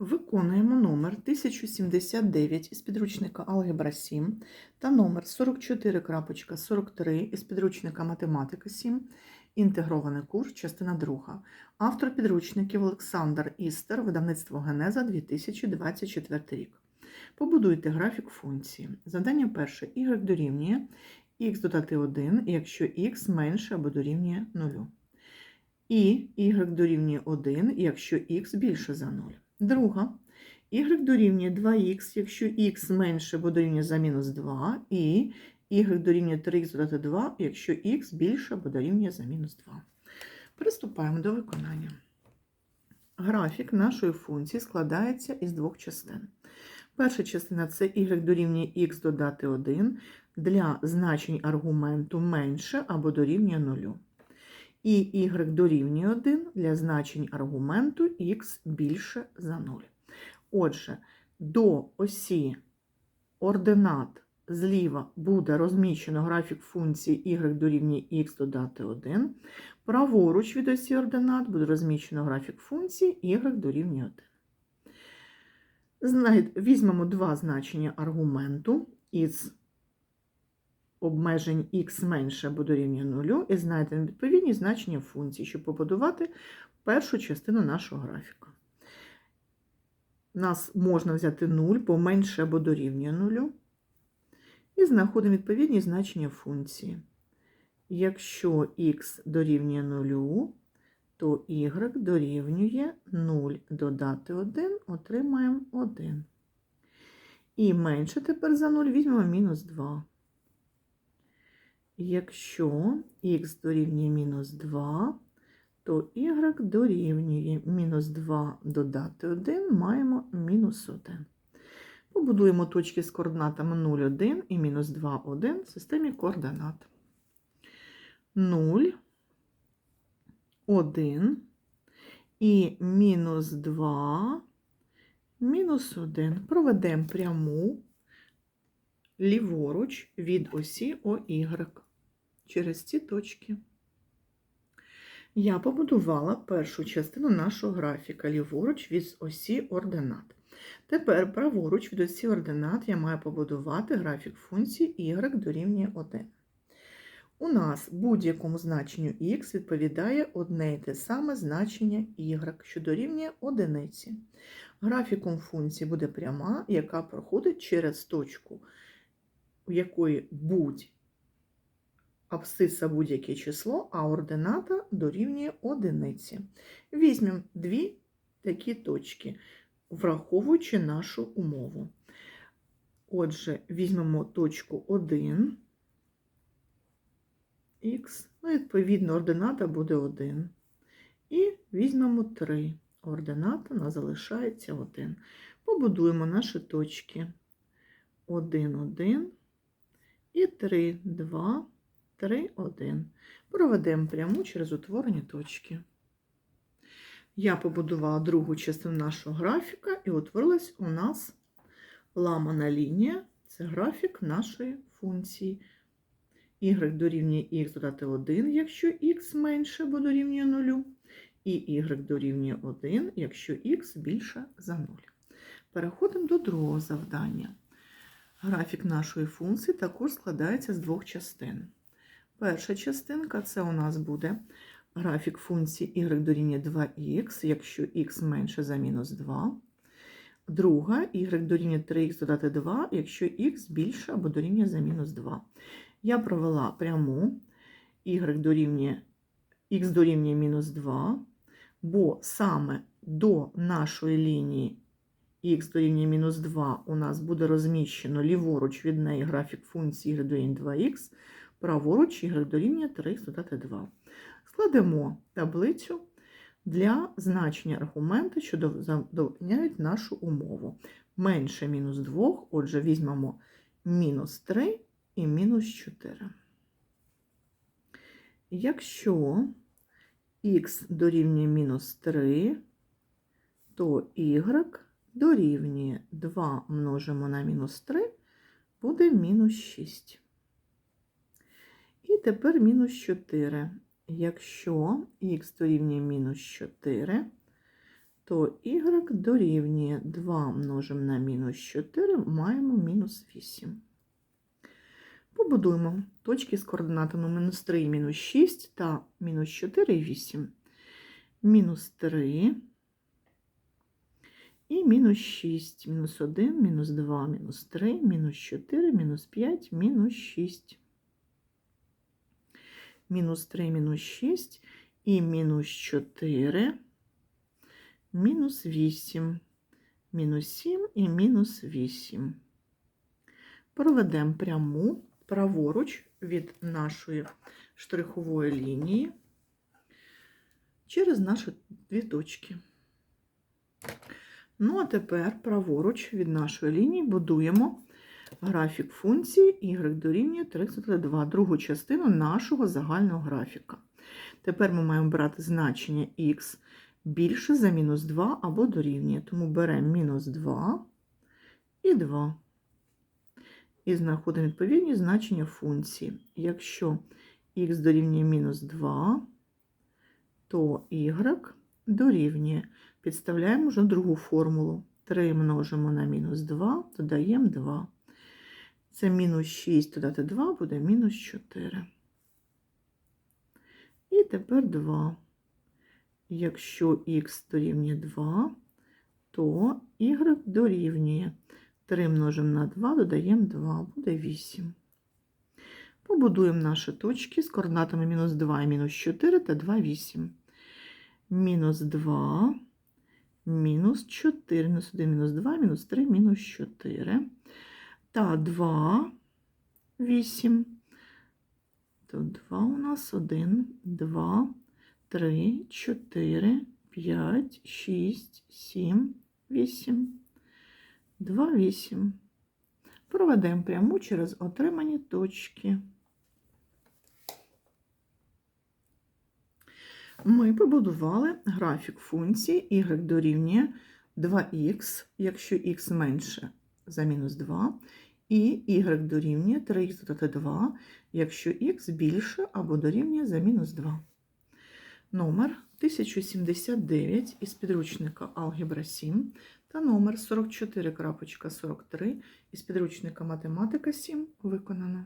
Виконуємо номер 1079 із підручника Алгебра 7 та номер 44.43 із підручника Математика 7, інтегрований курс, частина 2. Автор підручників Олександр Істер, видавництво Генеза 2024 рік. Побудуйте графік функції. Завдання перше. y дорівнює x додати 1, якщо x менше або дорівнює 0. І y дорівнює 1, якщо x більше за 0. Друга. y дорівнює 2х, якщо х менше або дорівнює за мінус 2, і y дорівнює 3х додати 2, якщо х більше або дорівнює за мінус 2. Приступаємо до виконання. Графік нашої функції складається із двох частин. Перша частина це y дорівнює х додати 1 для значень аргументу менше або дорівнює 0 і y дорівнює 1 для значень аргументу x більше за 0. Отже, до осі ординат зліва буде розміщено графік функції y дорівнює x додати 1. Праворуч від осі ординат буде розміщено графік функції y дорівнює 1. Візьмемо два значення аргументу із обмежень х менше або дорівнює 0 і знайдемо відповідні значення функції, щоб побудувати першу частину нашого графіка. Нас можна взяти 0, бо менше або дорівнює 0. І знаходимо відповідні значення функції. Якщо х дорівнює 0, то y дорівнює 0 додати 1, отримаємо 1. І менше тепер за 0 візьмемо мінус 2. Якщо х дорівнює мінус 2, то y дорівнює мінус 2 додати 1, маємо мінус 1. Побудуємо точки з координатами 0, 1 і мінус 2, 1 в системі координат. 0, 1 і мінус 2, мінус 1. Проведемо пряму ліворуч від осі ОY через ці точки. Я побудувала першу частину нашого графіка ліворуч від осі ординат. Тепер праворуч від осі ординат я маю побудувати графік функції y дорівнює 1. У нас будь-якому значенню x відповідає одне і те саме значення y, що дорівнює одиниці. Графіком функції буде пряма, яка проходить через точку, у якої будь абсциса будь-яке число, а ордината дорівнює одиниці. Візьмемо дві такі точки, враховуючи нашу умову. Отже, візьмемо точку 1 х, ну, відповідно, ордината буде 1. І візьмемо 3. Ордината нас залишається 1. Побудуємо наші точки 1, 1 і 3, 2, 3, 1. Проведемо пряму через утворені точки. Я побудувала другу частину нашого графіка, і утворилась у нас ламана лінія. Це графік нашої функції. y дорівнює х додати 1, якщо х менше або дорівнює 0, і y дорівнює 1, якщо х більше за 0. Переходимо до другого завдання. Графік нашої функції також складається з двох частин. Перша частинка це у нас буде графік функції y дорівнює 2х, якщо х менше за мінус 2. Друга y дорівнює 3х додати 2, якщо х більше або дорівнює за мінус 2. Я провела пряму y дорівнює х дорівнює мінус 2, бо саме до нашої лінії х дорівнює мінус 2 у нас буде розміщено ліворуч від неї графік функції y дорівнює 2х, праворуч y дорівнює 3х додати 2. Складемо таблицю для значення аргументу, що задовольняють нашу умову. Менше мінус 2, отже, візьмемо мінус 3 і мінус 4. Якщо х дорівнює мінус 3, то y дорівнює 2 множимо на мінус 3, буде мінус 6. І тепер мінус 4. Якщо х дорівнює мінус 4, то y дорівнює 2 множимо на мінус 4, маємо мінус 8. Побудуємо точки з координатами мінус 3 і мінус 6 та мінус 4 і 8. Мінус 3 і мінус 6, мінус 1, мінус 2, мінус 3, мінус 4, мінус 5, мінус 6. Мінус 3, мінус 6 і мінус 4, мінус 8, мінус 7 і мінус 8. Проведемо пряму праворуч від нашої штрихової лінії через наші дві точки. Ну, а тепер праворуч від нашої лінії будуємо графік функції y дорівнює 32, другу частину нашого загального графіка. Тепер ми маємо брати значення х більше за мінус 2 або дорівнює. Тому беремо мінус 2 і 2. І знаходимо відповідні значення функції. Якщо х дорівнює мінус 2, то y дорівнює. Підставляємо вже другу формулу. 3 множимо на мінус 2, додаємо 2. Це мінус 6 додати 2 буде мінус 4. І тепер 2. Якщо х дорівнює 2, то y дорівнює 3 множимо на 2, додаємо 2, буде 8. Побудуємо наші точки з координатами мінус 2 і мінус 4 та 2, 8. Мінус 2, мінус 4, мінус 1, мінус 2, мінус 3, мінус 4. Та 2, 8. То 2 у нас 1, 2, 3, 4, 5, 6, 7, 8. 2, 8. Проведемо пряму через отримані точки. Ми побудували графік функції y дорівнює 2х, якщо х менше за мінус 2, і y дорівнює 3х додати 2, якщо х більше або дорівнює за мінус 2. Номер 1079 із підручника Алгебра 7 та номер 44.43 із підручника Математика 7 виконано.